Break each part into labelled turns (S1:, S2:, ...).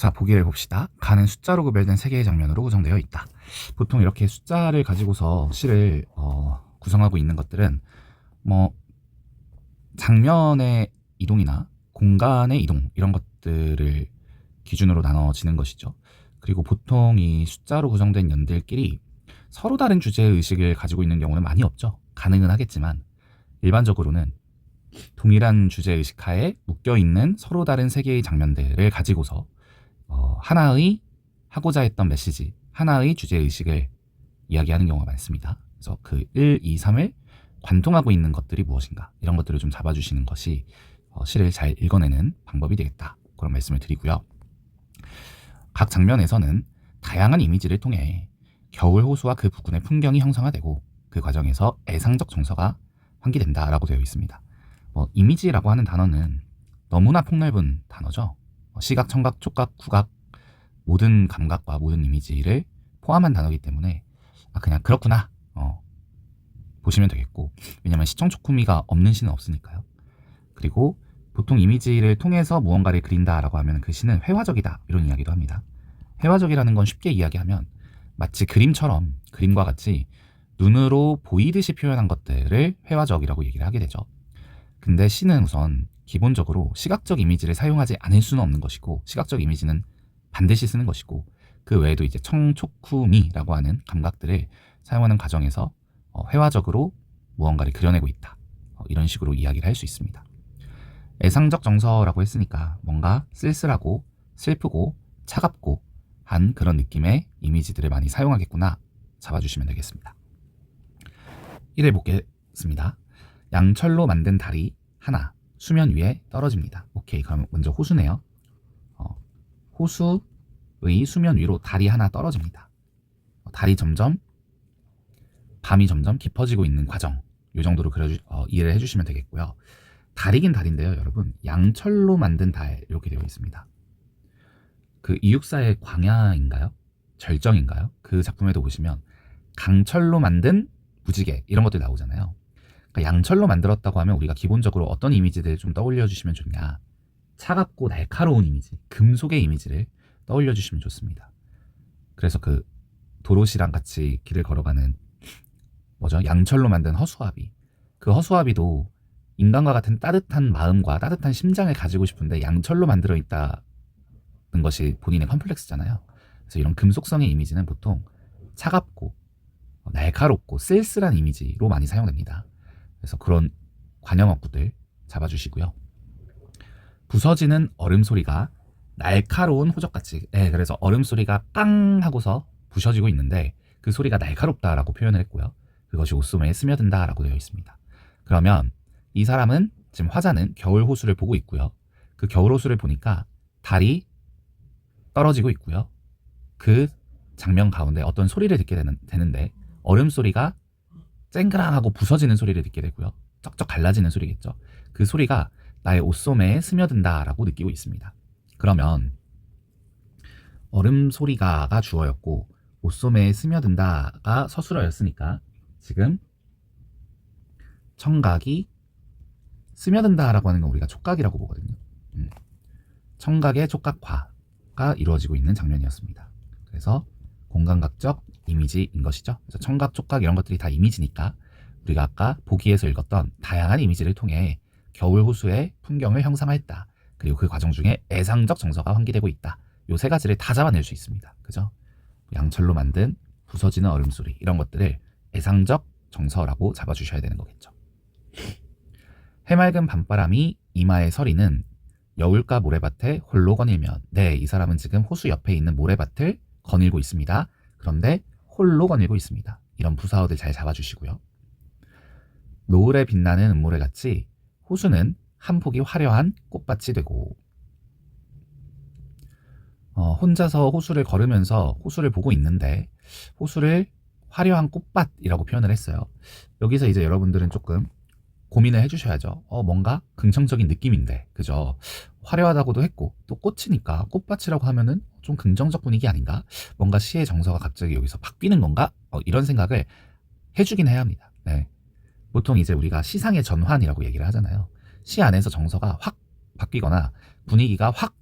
S1: 자, 보기를 봅시다. 가는 숫자로 구별된 세 개의 장면으로 구성되어 있다. 보통 이렇게 숫자를 가지고서 시를 어, 구성하고 있는 것들은 뭐 장면의 이동이나 공간의 이동 이런 것들을 기준으로 나눠지는 것이죠. 그리고 보통 이 숫자로 구성된 연들끼리 서로 다른 주제의 의식을 가지고 있는 경우는 많이 없죠. 가능은 하겠지만 일반적으로는 동일한 주제 의식 하에 묶여 있는 서로 다른 세 개의 장면들을 가지고서 어, 하나의 하고자 했던 메시지, 하나의 주제 의식을 이야기하는 경우가 많습니다. 그래서 그 1, 2, 3을 관통하고 있는 것들이 무엇인가 이런 것들을 좀 잡아주시는 것이 어, 시를 잘 읽어내는 방법이 되겠다 그런 말씀을 드리고요. 각 장면에서는 다양한 이미지를 통해 겨울 호수와 그 부근의 풍경이 형성화되고 그 과정에서 애상적 정서가 환기된다라고 되어 있습니다. 뭐 이미지라고 하는 단어는 너무나 폭넓은 단어죠. 어, 시각, 청각, 촉각, 후각 모든 감각과 모든 이미지를 포함한 단어이기 때문에 아 그냥 그렇구나 어, 보시면 되겠고 왜냐하면 시청 촉구미가 없는 시는 없으니까요. 그리고 보통 이미지를 통해서 무언가를 그린다라고 하면 그 시는 회화적이다 이런 이야기도 합니다. 회화적이라는 건 쉽게 이야기하면 마치 그림처럼 그림과 같이 눈으로 보이듯이 표현한 것들을 회화적이라고 얘기를 하게 되죠. 근데 시는 우선 기본적으로 시각적 이미지를 사용하지 않을 수는 없는 것이고 시각적 이미지는 반드시 쓰는 것이고 그 외에도 이제 청촉후미라고 하는 감각들을 사용하는 과정에서 어, 회화적으로 무언가를 그려내고 있다. 어, 이런 식으로 이야기를 할 수 있습니다. 애상적 정서라고 했으니까 뭔가 쓸쓸하고 슬프고 차갑고 한 그런 느낌의 이미지들을 많이 사용하겠구나 잡아주시면 되겠습니다. 1회 보겠습니다. 양철로 만든 달이 하나 수면 위에 떨어집니다. 오케이 그럼 먼저 호수네요. 어, 호수의 수면 위로 달이 하나 떨어집니다. 어, 달이 점점 밤이 점점 깊어지고 있는 과정 이 정도로 그려주, 어, 이해를 해주시면 되겠고요. 달이긴 달인데요, 여러분. 양철로 만든 달 이렇게 되어 있습니다. 그 이육사의 광야인가요? 절정인가요? 그 작품에도 보시면 강철로 만든 무지개 이런 것들이 나오잖아요. 그러니까 양철로 만들었다고 하면 우리가 기본적으로 어떤 이미지들을 좀 떠올려 주시면 좋냐? 차갑고 날카로운 이미지, 금속의 이미지를 떠올려 주시면 좋습니다. 그래서 그 도로시랑 같이 길을 걸어가는 뭐죠? 양철로 만든 허수아비. 그 허수아비도 인간과 같은 따뜻한 마음과 따뜻한 심장을 가지고 싶은데 양철로 만들어 있다는 것이 본인의 컴플렉스잖아요. 그래서 이런 금속성의 이미지는 보통 차갑고 날카롭고 쓸쓸한 이미지로 많이 사용됩니다. 그래서 그런 관용어구들 잡아주시고요. 부서지는 얼음 소리가 날카로운 호적같이, 네, 그래서 얼음 소리가 빵 하고서 부셔지고 있는데 그 소리가 날카롭다라고 표현을 했고요. 그것이 옷소매에 스며든다라고 되어 있습니다. 그러면 이 사람은 지금 화자는 겨울 호수를 보고 있고요. 그 겨울 호수를 보니까 달이 떨어지고 있고요. 그 장면 가운데 어떤 소리를 듣게 되는, 되는데 얼음 소리가 쨍그랑 하고 부서지는 소리를 듣게 되고요. 쩍쩍 갈라지는 소리겠죠. 그 소리가 나의 옷소매에 스며든다라고 느끼고 있습니다. 그러면 얼음 소리가가 주어였고 옷소매에 스며든다가 서술어였으니까 지금 청각이 스며든다라고 하는 건 우리가 촉각이라고 보거든요. 음. 청각의 촉각화가 이루어지고 있는 장면이었습니다. 그래서 공간각적 이미지인 것이죠. 그래서 청각, 촉각 이런 것들이 다 이미지니까 우리가 아까 보기에서 읽었던 다양한 이미지를 통해 겨울 호수의 풍경을 형상화했다. 그리고 그 과정 중에 애상적 정서가 환기되고 있다. 요 세 가지를 다 잡아낼 수 있습니다. 그죠? 양철로 만든 부서지는 얼음 소리 이런 것들을 애상적 정서라고 잡아주셔야 되는 거겠죠. 해맑은 밤바람이 이마에 서리는 여울가 모래밭에 홀로 거닐면 네, 이 사람은 지금 호수 옆에 있는 모래밭을 거닐고 있습니다. 그런데 홀로 거닐고 있습니다. 이런 부사어들 잘 잡아주시고요. 노을에 빛나는 음모래 같이 호수는 한 폭이 화려한 꽃밭이 되고 어, 혼자서 호수를 걸으면서 호수를 보고 있는데 호수를 화려한 꽃밭이라고 표현을 했어요. 여기서 이제 여러분들은 조금 고민을 해주셔야죠. 어, 뭔가 긍정적인 느낌인데, 그죠? 화려하다고도 했고, 또 꽃이니까 꽃밭이라고 하면은 좀 긍정적 분위기 아닌가? 뭔가 시의 정서가 갑자기 여기서 바뀌는 건가? 어, 이런 생각을 해주긴 해야 합니다. 네. 보통 이제 우리가 시상의 전환이라고 얘기를 하잖아요. 시 안에서 정서가 확 바뀌거나 분위기가 확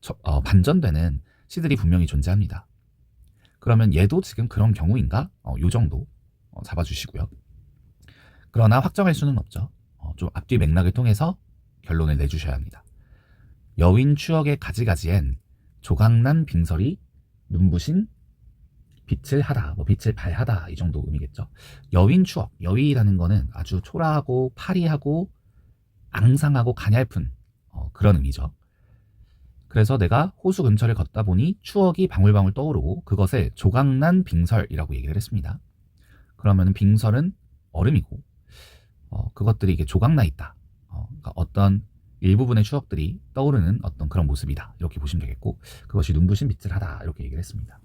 S1: 저- 어, 반전되는 시들이 분명히 존재합니다. 그러면 얘도 지금 그런 경우인가? 어, 요 정도 어, 잡아주시고요. 그러나 확정할 수는 없죠. 어, 좀 앞뒤 맥락을 통해서 결론을 내주셔야 합니다. 여윈 추억의 가지가지엔 조각난 빙설이 눈부신 빛을 하다, 뭐 빛을 발하다 이 정도 의미겠죠. 여윈 추억, 여위라는 거는 아주 초라하고 파리하고 앙상하고 가냘픈 어, 그런 의미죠. 그래서 내가 호수 근처를 걷다 보니 추억이 방울방울 떠오르고 그것을 조각난 빙설이라고 얘기를 했습니다. 그러면 빙설은 얼음이고 어, 그것들이 이게 조각나 있다. 어, 그러니까 어떤 일부분의 추억들이 떠오르는 어떤 그런 모습이다. 이렇게 보시면 되겠고 그것이 눈부신 빛을 하다. 이렇게 얘기를 했습니다.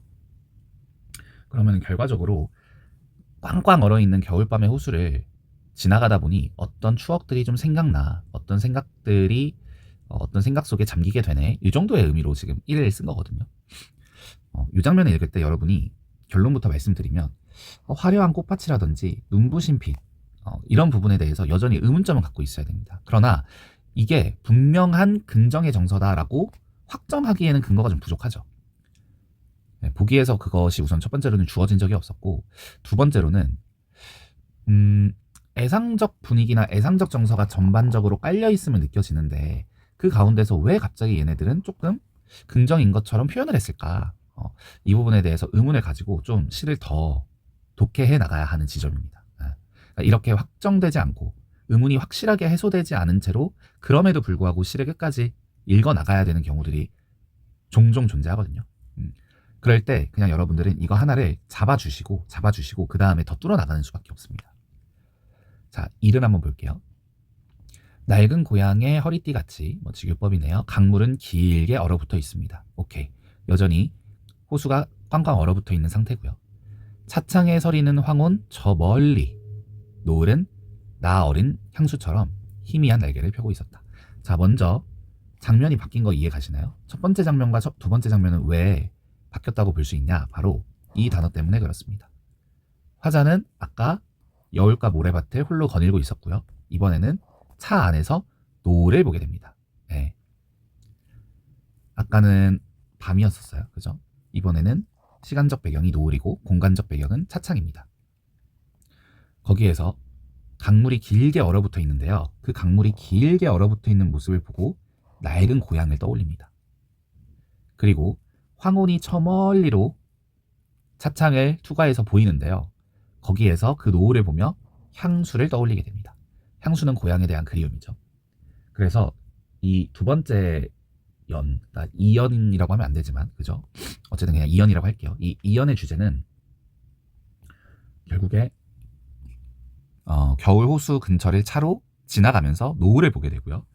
S1: 그러면 결과적으로 꽝꽝 얼어있는 겨울밤의 호수를 지나가다 보니 어떤 추억들이 좀 생각나 어떤 생각들이 어, 어떤 생각 속에 잠기게 되네 이 정도의 의미로 지금 1을 쓴 거거든요 어, 이 장면을 읽을 때 여러분이 결론부터 말씀드리면 어, 화려한 꽃밭이라든지 눈부신 빛 어, 이런 부분에 대해서 여전히 의문점을 갖고 있어야 됩니다 그러나 이게 분명한 긍정의 정서다라고 확정하기에는 근거가 좀 부족하죠 네, 보기에서 그것이 우선 첫 번째로는 주어진 적이 없었고 두 번째로는 음, 애상적 분위기나 애상적 정서가 전반적으로 깔려 있으면 느껴지는데 그 가운데서 왜 갑자기 얘네들은 조금 긍정인 것처럼 표현을 했을까? 어, 이 부분에 대해서 의문을 가지고 좀 시를 더 독해해 나가야 하는 지점입니다. 예. 그러니까 이렇게 확정되지 않고 의문이 확실하게 해소되지 않은 채로 그럼에도 불구하고 시를 끝까지 읽어 나가야 되는 경우들이 종종 존재하거든요. 음. 그럴 때 그냥 여러분들은 이거 하나를 잡아주시고 잡아주시고 그 다음에 더 뚫어 나가는 수밖에 없습니다. 자, 일을 한번 볼게요. 낡은 고양의 허리띠 같이 뭐 직유법이네요. 강물은 길게 얼어붙어 있습니다. 오케이. 여전히 호수가 꽝꽝 얼어붙어 있는 상태고요. 차창에 서리는 황혼 저 멀리 노을은 나 어린 향수처럼 희미한 날개를 펴고 있었다. 자, 먼저 장면이 바뀐 거 이해 가시나요? 첫 번째 장면과 첫- 두 번째 장면은 왜 바뀌었다고 볼 수 있냐? 바로 이 단어 때문에 그렇습니다. 화자는 아까 여울과 모래밭을 홀로 거닐고 있었고요. 이번에는 차 안에서 노을을 보게 됩니다. 예. 아까는 밤이었었어요. 그죠? 이번에는 시간적 배경이 노을이고 공간적 배경은 차창입니다. 거기에서 강물이 길게 얼어붙어 있는데요. 그 강물이 길게 얼어붙어 있는 모습을 보고 낡은 고향을 떠올립니다. 그리고 황혼이 저 멀리로 차창을 투과해서 보이는데요. 거기에서 그 노을을 보며 향수를 떠올리게 됩니다. 향수는 고향에 대한 그리움이죠. 그래서 이 두 번째 연, 그러니까 이연이라고 하면 안 되지만, 그죠? 어쨌든 그냥 이연이라고 할게요. 이 이연의 주제는 결국에 어, 겨울 호수 근처를 차로 지나가면서 노을을 보게 되고요.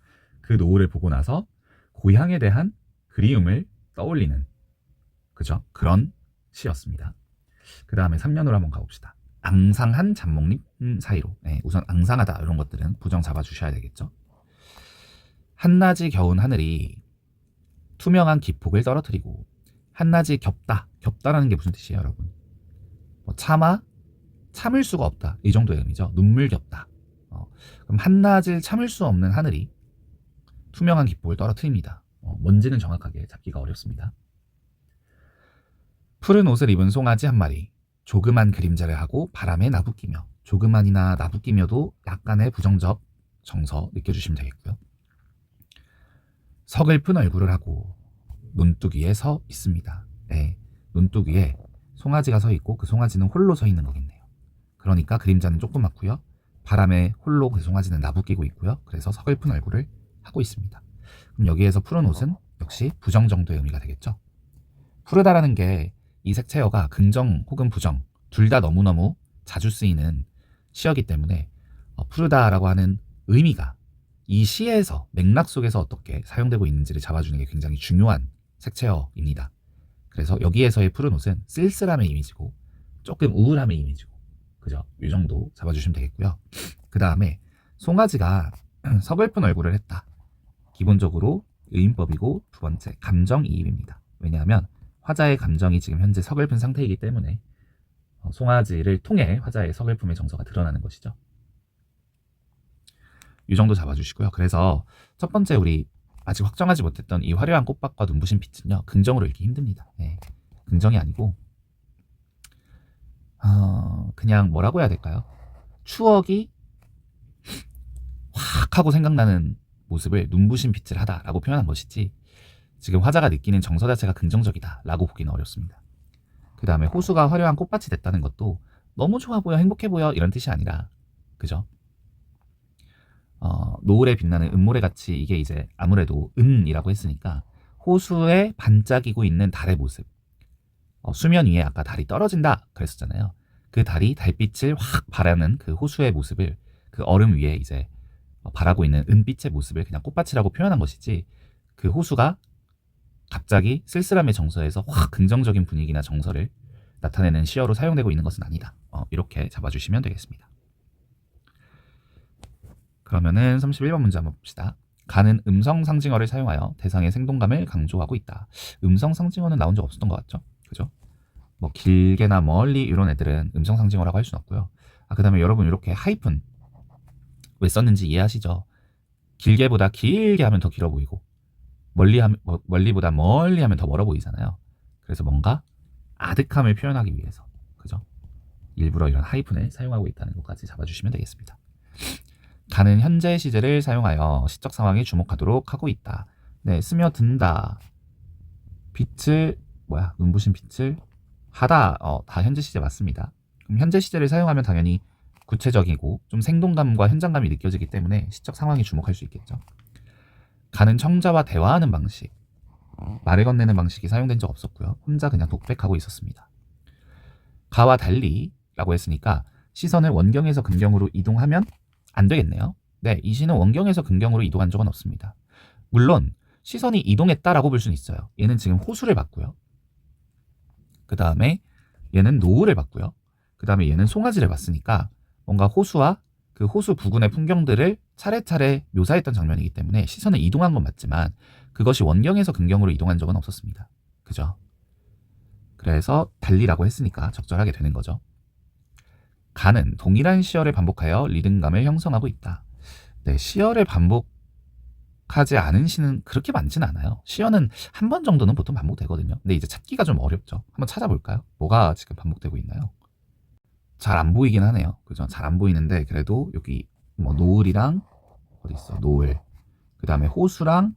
S1: 그 노을을 보고 나서 고향에 대한 그리움을 떠올리는 그죠? 그런 시였습니다. 그 다음에 3년으로 한번 가봅시다. 앙상한 잡목잎 음, 사이로. 네, 우선 앙상하다 이런 것들은 부정 잡아주셔야 되겠죠. 한낮이 겨운 하늘이 투명한 기폭을 떨어뜨리고 한낮이 겹다. 겹다라는 게 무슨 뜻이에요, 여러분? 뭐 참아 참을 수가 없다. 이 정도의 의미죠. 눈물 겹다. 어, 그럼 한낮을 참을 수 없는 하늘이 투명한 기폭을 떨어뜨립니다. 어, 뭔지는 정확하게 잡기가 어렵습니다. 푸른 옷을 입은 송아지 한 마리, 조그만 그림자를 하고 바람에 나부끼며, 조그만이나 나부끼며도 약간의 부정적 정서 느껴주시면 되겠고요. 서글픈 얼굴을 하고 논두기에 서 있습니다. 네, 논두기에 송아지가 서 있고 그 송아지는 홀로 서 있는 거겠네요. 그러니까 그림자는 조그맣고요. 바람에 홀로 그 송아지는 나부끼고 있고요. 그래서 서글픈 얼굴을 하고 있습니다. 그럼 여기에서 푸른 옷은 역시 부정 정도의 의미가 되겠죠. 푸르다라는 게 이 색채어가 긍정 혹은 부정 둘 다 너무너무 자주 쓰이는 시어기 때문에 어, 푸르다라고 하는 의미가 이 시에서 맥락 속에서 어떻게 사용되고 있는지를 잡아주는 게 굉장히 중요한 색채어입니다. 그래서 여기에서의 푸른 옷은 쓸쓸함의 이미지고 조금 우울함의 이미지고 그죠? 이 정도 잡아주시면 되겠고요. 그 다음에 송아지가 서글픈 얼굴을 했다. 기본적으로 의인법이고 두 번째 감정이입입니다. 왜냐하면 화자의 감정이 지금 현재 서글픈 상태이기 때문에 어, 송아지를 통해 화자의 서글픔의 정서가 드러나는 것이죠. 이 정도 잡아주시고요. 그래서 첫 번째 우리 아직 확정하지 못했던 이 화려한 꽃밭과 눈부신 빛은요 긍정으로 읽기 힘듭니다. 네, 긍정이 아니고 어, 그냥 뭐라고 해야 될까요? 추억이 확 하고 생각나는 모습을 눈부신 빛을 하다라고 표현한 것이지 지금 화자가 느끼는 정서 자체가 긍정적이다라고 보기는 어렵습니다. 그 다음에 호수가 화려한 꽃밭이 됐다는 것도 너무 좋아 보여, 행복해 보여 이런 뜻이 아니라 그죠? 어, 노을에 빛나는 은모래 같이 이게 이제 아무래도 은이라고 했으니까 호수에 반짝이고 있는 달의 모습. 어, 수면 위에 아까 달이 떨어진다 그랬었잖아요. 그 달이 달빛을 확 바라는 그 호수의 모습을 그 얼음 위에 이제 어, 바라고 있는 은빛의 모습을 그냥 꽃밭이라고 표현한 것이지 그 호수가 갑자기 쓸쓸함의 정서에서 확 긍정적인 분위기나 정서를 나타내는 시어로 사용되고 있는 것은 아니다. 어, 이렇게 잡아주시면 되겠습니다. 그러면은 31번 문제 한번 봅시다. 가는 음성 상징어를 사용하여 대상의 생동감을 강조하고 있다. 음성 상징어는 나온 적 없었던 것 같죠? 그죠? 뭐 길게나 멀리 이런 애들은 음성 상징어라고 할 수는 없고요. 아 그다음에 여러분 이렇게 하이픈 왜 썼는지 이해하시죠? 길게보다 길게 하면 더 길어 보이고 멀리 하면 뭐, 멀리보다 멀리 하면 더 멀어 보이잖아요. 그래서 뭔가 아득함을 표현하기 위해서 그죠? 일부러 이런 하이픈을 사용하고 있다는 것까지 잡아주시면 되겠습니다. 가는 현재 시제를 사용하여 시적 상황에 주목하도록 하고 있다. 네, 스며든다. 빛을 뭐야? 눈부신 빛을 하다. 어, 다 현재 시제 맞습니다. 그럼 현재 시제를 사용하면 당연히 구체적이고 좀 생동감과 현장감이 느껴지기 때문에 시적 상황에 주목할 수 있겠죠. 가는 청자와 대화하는 방식. 말을 건네는 방식이 사용된 적 없었고요. 혼자 그냥 독백하고 있었습니다. 가와 달리라고 했으니까 시선을 원경에서 근경으로 이동하면 안 되겠네요. 네, 이 시는 원경에서 근경으로 이동한 적은 없습니다. 물론 시선이 이동했다라고 볼 수는 있어요. 얘는 지금 호수를 봤고요. 그 다음에 얘는 노을을 봤고요. 그 다음에 얘는 송아지를 봤으니까 뭔가 호수와 그 호수 부근의 풍경들을 차례차례 묘사했던 장면이기 때문에 시선을 이동한 건 맞지만 그것이 원경에서 근경으로 이동한 적은 없었습니다. 그죠? 그래서 달리라고 했으니까 적절하게 되는 거죠. 가는 동일한 시열을 반복하여 리듬감을 형성하고 있다. 네, 시열을 반복 하지 않은 시는 그렇게 많지는 않아요. 시열은 한 번 정도는 보통 반복되거든요. 근데 이제 찾기가 좀 어렵죠. 한번 찾아볼까요? 뭐가 지금 반복되고 있나요? 잘 안 보이긴 하네요. 그죠? 잘 안 보이는데 그래도 여기 뭐 노을이랑 어디 있어? 노을. 그 다음에 호수랑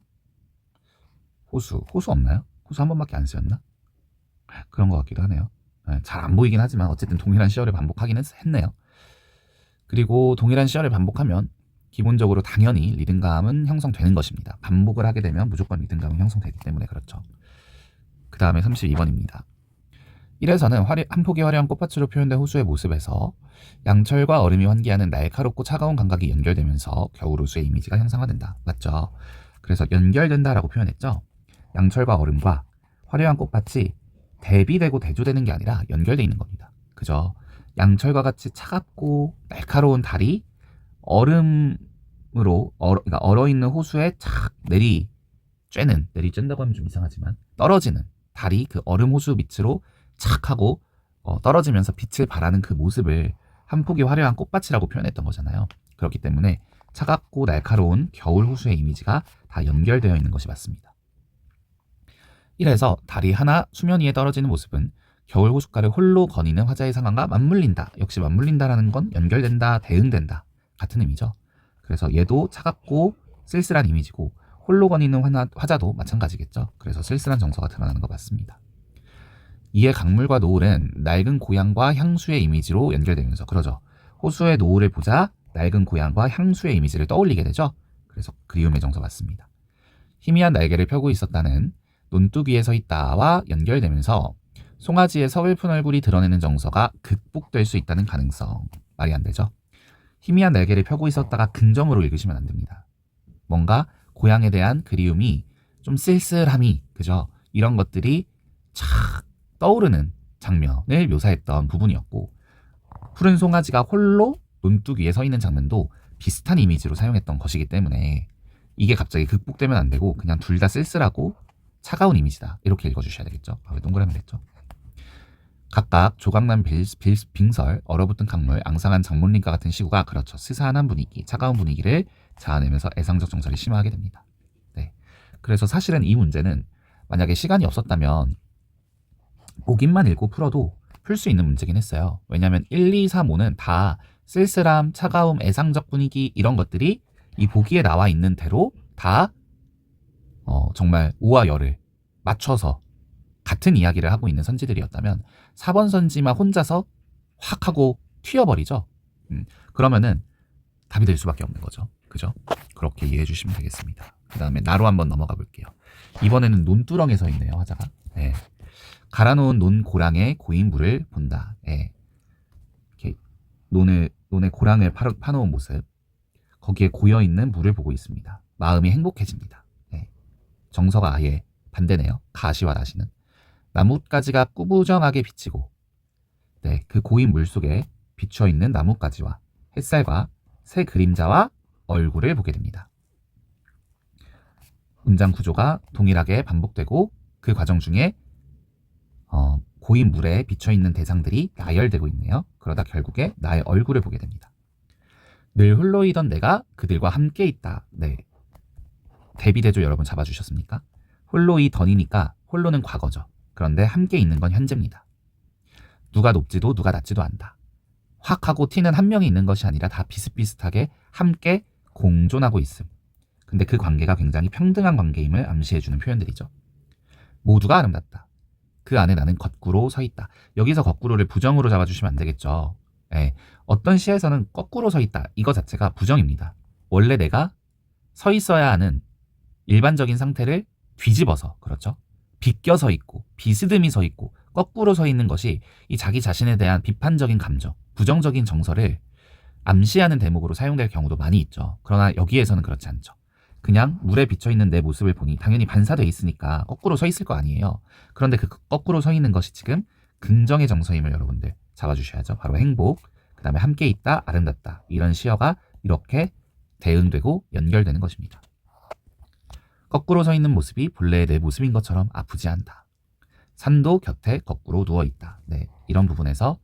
S1: 호수. 호수 없나요? 호수 한 번밖에 안 쓰였나? 그런 것 같기도 하네요. 네, 잘안 보이긴 하지만 어쨌든 동일한 시열을 반복하긴 했, 했네요. 그리고 동일한 시열을 반복하면 기본적으로 당연히 리듬감은 형성되는 것입니다. 반복을 하게 되면 무조건 리듬감은 형성되기 때문에 그렇죠. 그 다음에 32번입니다. 1에서는 화려, 한 폭의 화려한 꽃밭으로 표현된 호수의 모습에서 양철과 얼음이 환기하는 날카롭고 차가운 감각이 연결되면서 겨울 호수의 이미지가 형상화된다. 맞죠? 그래서 연결된다라고 표현했죠. 양철과 얼음과 화려한 꽃밭이 대비되고 대조되는 게 아니라 연결돼 있는 겁니다. 그죠? 양철과 같이 차갑고 날카로운 달이 얼음으로 얼어, 그러니까 얼어 있는 호수에 착 내리 쬐는 내리 쬐는다고 하면 좀 이상하지만 떨어지는 달이 그 얼음 호수 밑으로 착 하고 어, 떨어지면서 빛을 발하는 그 모습을 한 폭이 화려한 꽃밭이라고 표현했던 거잖아요. 그렇기 때문에 차갑고 날카로운 겨울 호수의 이미지가 다 연결되어 있는 것이 맞습니다. 이래서 달이 하나 수면 위에 떨어지는 모습은 겨울 호숫가를 홀로 거니는 화자의 상황과 맞물린다. 역시 맞물린다라는 건 연결된다, 대응된다 같은 의미죠. 그래서 얘도 차갑고 쓸쓸한 이미지고 홀로 거니는 화자도 마찬가지겠죠. 그래서 쓸쓸한 정서가 드러나는 것 맞습니다. 이에 강물과 노을은 낡은 고향과 향수의 이미지로 연결되면서 그러죠. 호수의 노을을 보자 낡은 고향과 향수의 이미지를 떠올리게 되죠. 그래서 그리움의 정서 맞습니다. 희미한 날개를 펴고 있었다는 논뚝 위에 서 있다와 연결되면서 송아지의 서글픈 얼굴이 드러내는 정서가 극복될 수 있다는 가능성 말이 안 되죠. 희미한 날개를 펴고 있었다가 긍정으로 읽으시면 안 됩니다. 뭔가 고향에 대한 그리움이 좀 쓸쓸함이 그죠? 이런 것들이 착 떠오르는 장면을 묘사했던 부분이었고 푸른 송아지가 홀로 논뚝 위에 서 있는 장면도 비슷한 이미지로 사용했던 것이기 때문에 이게 갑자기 극복되면 안 되고 그냥 둘 다 쓸쓸하고 차가운 이미지다 이렇게 읽어주셔야 되겠죠. 아, 왜 동그라미 됐죠? 각각 조각난 빌, 빌, 빙설, 얼어붙은 강물, 앙상한 장문린과 같은 시구가 그렇죠. 스산한 분위기, 차가운 분위기를 자아내면서 애상적 정서를 심화하게 됩니다. 네. 그래서 사실은 이 문제는 만약에 시간이 없었다면 보기만 읽고 풀어도 풀 수 있는 문제긴 했어요. 왜냐하면 1, 2, 3, 5는 다 쓸쓸함, 차가움, 애상적 분위기 이런 것들이 이 보기에 나와 있는 대로 다 어, 정말 우와 열을 맞춰서 같은 이야기를 하고 있는 선지들이었다면 4번 선지만 혼자서 확 하고 튀어버리죠. 음, 그러면은 답이 될 수밖에 없는 거죠. 그죠? 그렇게 이해해 주시면 되겠습니다. 그 다음에 나로 한번 넘어가 볼게요. 이번에는 논두렁에 서 있네요, 화자가. 예. 갈아놓은 논 고랑에 고인 물을 본다. 예. 이렇게 논을, 논에 고랑을 파, 파놓은 모습. 거기에 고여 있는 물을 보고 있습니다. 마음이 행복해집니다. 예. 정서가 아예 반대네요. 가시와 다시는. 나뭇가지가 꾸부정하게 비치고, 네, 그 고인 물 속에 비춰 있는 나뭇가지와 햇살과 새 그림자와 얼굴을 보게 됩니다. 문장 구조가 동일하게 반복되고 그 과정 중에 어, 고인 물에 비쳐 있는 대상들이 나열되고 있네요. 그러다 결국에 나의 얼굴을 보게 됩니다. 늘 홀로이던 내가 그들과 함께 있다. 네. 대비대조 여러분 잡아주셨습니까? 홀로이던이니까 홀로는 과거죠. 그런데 함께 있는 건 현재입니다. 누가 높지도 누가 낮지도 않다. 확 하고 튀는 한 명이 있는 것이 아니라 다 비슷비슷하게 함께 공존하고 있음. 근데 그 관계가 굉장히 평등한 관계임을 암시해주는 표현들이죠. 모두가 아름답다. 그 안에 나는 거꾸로 서 있다. 여기서 거꾸로를 부정으로 잡아주시면 안 되겠죠. 예, 어떤 시에서는 거꾸로 서 있다. 이거 자체가 부정입니다. 원래 내가 서 있어야 하는 일반적인 상태를 뒤집어서, 그렇죠? 비껴 서 있고, 비스듬히 서 있고, 거꾸로 서 있는 것이 이 자기 자신에 대한 비판적인 감정, 부정적인 정서를 암시하는 대목으로 사용될 경우도 많이 있죠. 그러나 여기에서는 그렇지 않죠. 그냥 물에 비쳐 있는 내 모습을 보니 당연히 반사돼 있으니까 거꾸로 서 있을 거 아니에요. 그런데 그 거꾸로 서 있는 것이 지금 긍정의 정서임을 여러분들 잡아주셔야죠. 바로 행복, 그 다음에 함께 있다, 아름답다. 이런 시어가 이렇게 대응되고 연결되는 것입니다. 거꾸로 서 있는 모습이 본래의 내 모습인 것처럼 아프지 않다. 산도 곁에 거꾸로 누워 있다. 네, 이런 부분에서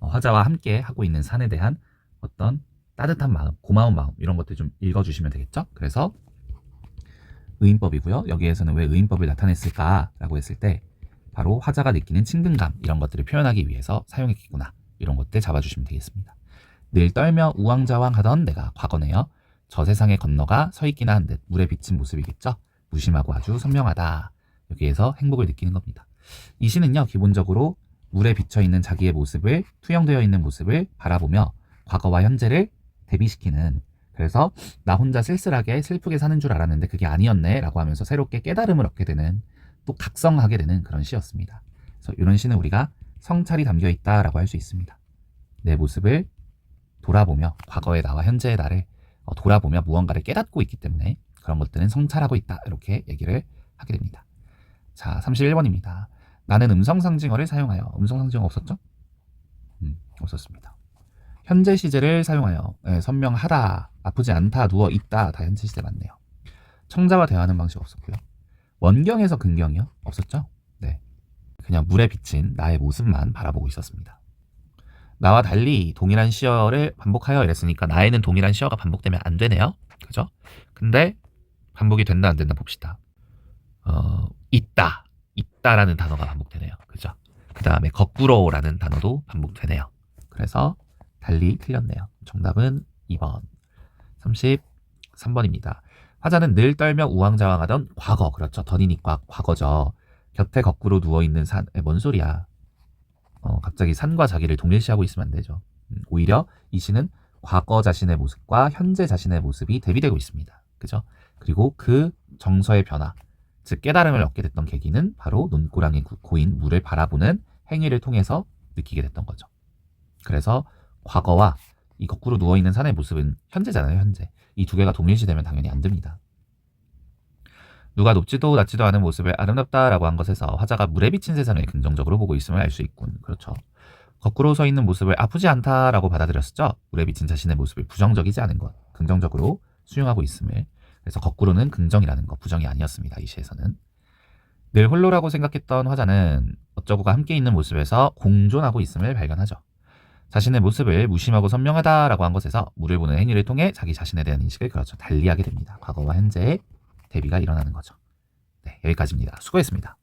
S1: 어, 화자와 함께 하고 있는 산에 대한 어떤 따뜻한 마음, 고마운 마음 이런 것들 좀 읽어주시면 되겠죠. 그래서 의인법이고요. 여기에서는 왜 의인법을 나타냈을까라고 했을 때 바로 화자가 느끼는 친근감 이런 것들을 표현하기 위해서 사용했겠구나 이런 것들 잡아주시면 되겠습니다. 늘 떨며 우왕좌왕하던 내가 과거네요. 저 세상에 건너가 서 있기나 한 듯 물에 비친 모습이겠죠. 무심하고 아주 선명하다. 여기에서 행복을 느끼는 겁니다. 이 시는요 기본적으로 물에 비쳐 있는 자기의 모습을 투영되어 있는 모습을 바라보며 과거와 현재를 대비시키는 그래서 나 혼자 쓸쓸하게 슬프게 사는 줄 알았는데 그게 아니었네 라고 하면서 새롭게 깨달음을 얻게 되는 또 각성하게 되는 그런 시였습니다. 그래서 이런 시는 우리가 성찰이 담겨 있다라고 할 수 있습니다. 내 모습을 돌아보며 과거의 나와 현재의 나를 어, 돌아보며 무언가를 깨닫고 있기 때문에 그런 것들은 성찰하고 있다 이렇게 얘기를 하게 됩니다. 자 31번입니다. 나는 음성 상징어를 사용하여 음성 상징어 없었죠? 음, 없었습니다. 현재 시제를 사용하여 네, 선명하다, 아프지 않다, 누워 있다 다 현재 시제 맞네요. 청자와 대화하는 방식 없었고요. 원경에서 근경이요? 없었죠? 네. 그냥 물에 비친 나의 모습만 바라보고 있었습니다. 나와 달리 동일한 시어를 반복하여 이랬으니까 나에는 동일한 시어가 반복되면 안 되네요. 그죠? 근데 반복이 된다 안 된다 봅시다. 어, 있다. 있다라는 단어가 반복되네요. 그죠? 그 다음에 거꾸로라는 단어도 반복되네요. 그래서 달리 틀렸네요. 정답은 2번. 33번입니다. 화자는 늘 떨며 우왕좌왕하던 과거, 그렇죠. 던이니까 과거죠. 곁에 거꾸로 누워있는 산, 에, 뭔 소리야. 어, 갑자기 산과 자기를 동일시하고 있으면 안 되죠. 음, 오히려 이 시는 과거 자신의 모습과 현재 자신의 모습이 대비되고 있습니다. 그죠? 그리고 그 정서의 변화, 즉 깨달음을 얻게 됐던 계기는 바로 논고랑이 고인 물을 바라보는 행위를 통해서 느끼게 됐던 거죠. 그래서 과거와 이 거꾸로 누워 있는 산의 모습은 현재잖아요, 현재. 이 두 개가 동일시되면 당연히 안 됩니다. 누가 높지도 낮지도 않은 모습을 아름답다라고 한 것에서 화자가 물에 비친 세상을 긍정적으로 보고 있음을 알 수 있군. 그렇죠. 거꾸로 서 있는 모습을 아프지 않다라고 받아들였었죠. 물에 비친 자신의 모습을 부정적이지 않은 것, 긍정적으로 수용하고 있음을. 그래서 거꾸로는 긍정이라는 것, 부정이 아니었습니다. 이 시에서는. 늘 홀로라고 생각했던 화자는 어쩌고가 함께 있는 모습에서 공존하고 있음을 발견하죠. 자신의 모습을 무심하고 선명하다라고 한 것에서 물을 보는 행위를 통해 자기 자신에 대한 인식을 그렇죠 달리하게 됩니다. 과거와 현재의 대비가 일어나는 거죠. 네, 여기까지입니다. 수고했습니다.